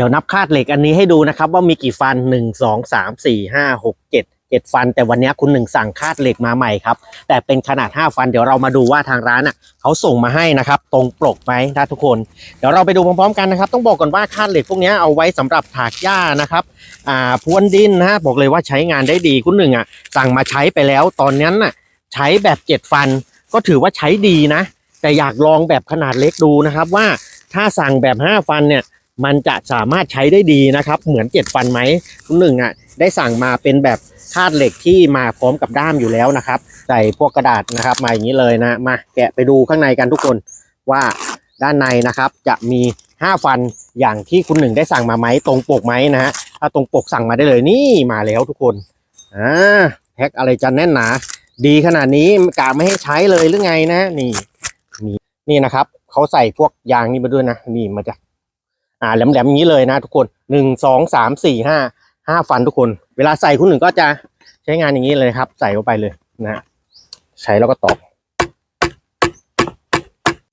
ดี๋ยวนับคาดเหล็กอันนี้ให้ดูนะครับว่ามีกี่ฟันหนึ่งสองสามสี่ห้าหกเจ็ดเจ็ดฟัน แต่วันนี้คุณหนึ่งสั่งคาดเหล็กมาใหม่ครับ แต่เป็นขนาด 5 ฟันเดี๋ยวเรามาดูว่าทางร้านอะเขาส่งมาให้นะครับ ตรงปกไหมนะทุกคน เดี๋ยวเราไปดูพร้อมๆกันนะครับ ต้องบอกก่อนว่าคาดเหล็กพวกนี้เอาไว้สำหรับถากหญ้านะครับอ่าพรวนดินนะฮะบอกเลยว่าใช้งานได้ดีคุณหนึ่งอะสั่งมาใช้ไปแล้วตอนนั้นน่ะใช้แบบเจ็ดฟัน ก็ถือว่าใช้ดีนะ แต่อยากลองแบบขนาดเล็กดูนะครับว่าถ้าสั่งแบบ 5 ฟันเนี่ย มันจะสามารถใช้ได้ดีนะครับ เหมือน7ฟันไหมคุณหนึ่งอะได้สั่งมาเป็นแบบคาดเหล็กที่มาพร้อมกับด้ามอยู่แล้วนะครับ ใส่พวกกระดาษนะครับมาอย่างนี้เลยนะมาแกะไปดูข้างในกันทุกคนว่าด้านในนะครับจะมี 5 ฟันอย่างที่คุณหนึ่งได้สั่งมาไหมตรงปกไหมนะฮะถ้าตรงปกสั่งมาได้เลยนี่มาแล้วทุกคนอ่าแพ็คอะไรจะแน่นหนา ดีขนาดนี้กะไม่ให้ใช้เลยหรือไงนะนี่มีนี่นะครับเขาใส่พวกยางนี่มาด้วยนะนี่มาจาก อ่าแหลมๆอย่างนี้เลยนะทุกคนหนึ่งสองสามสี่ห้าห้าฟันทุกคน เวลาใส่คุณหนึ่งก็จะใช้งานอย่างนี้เลยครับ ใส่เข้าไปเลยนะฮะใช้แล้วก็ตอก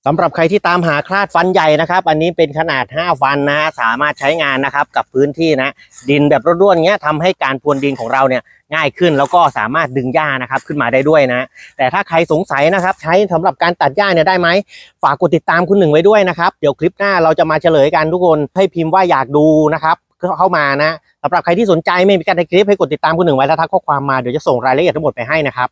สำหรับใครที่ตามหาคลาดฟันใหญ่นะครับ อันนี้เป็นขนาด 5 ฟันนะสามารถใช้งานนะครับกับพื้นที่นะ ดินแบบร่วนๆเงี้ยทำให้การพรวนดินของเราเนี่ยง่ายขึ้นแล้วก็สามารถดึงหญ้านะครับขึ้นมาได้ด้วยนะ แต่ถ้าใครสงสัยนะครับ ใช้สำหรับการตัดหญ้าเนี่ยได้ไหมฝากกดติดตามคุณหนึ่งไว้ด้วยนะครับ เดี๋ยวคลิปหน้าเราจะมาเฉลยกันทุกคนให้พิมพ์ว่าอยากดูนะครับเข้ามานะสำหรับใครที่สนใจไม่มีการในคลิปให้กดติดตามคุณหนึ่งไว้แล้วทักข้อความมาเดี๋ยวจะส่งรายละเอียดทั้งหมดไปให้นะครับ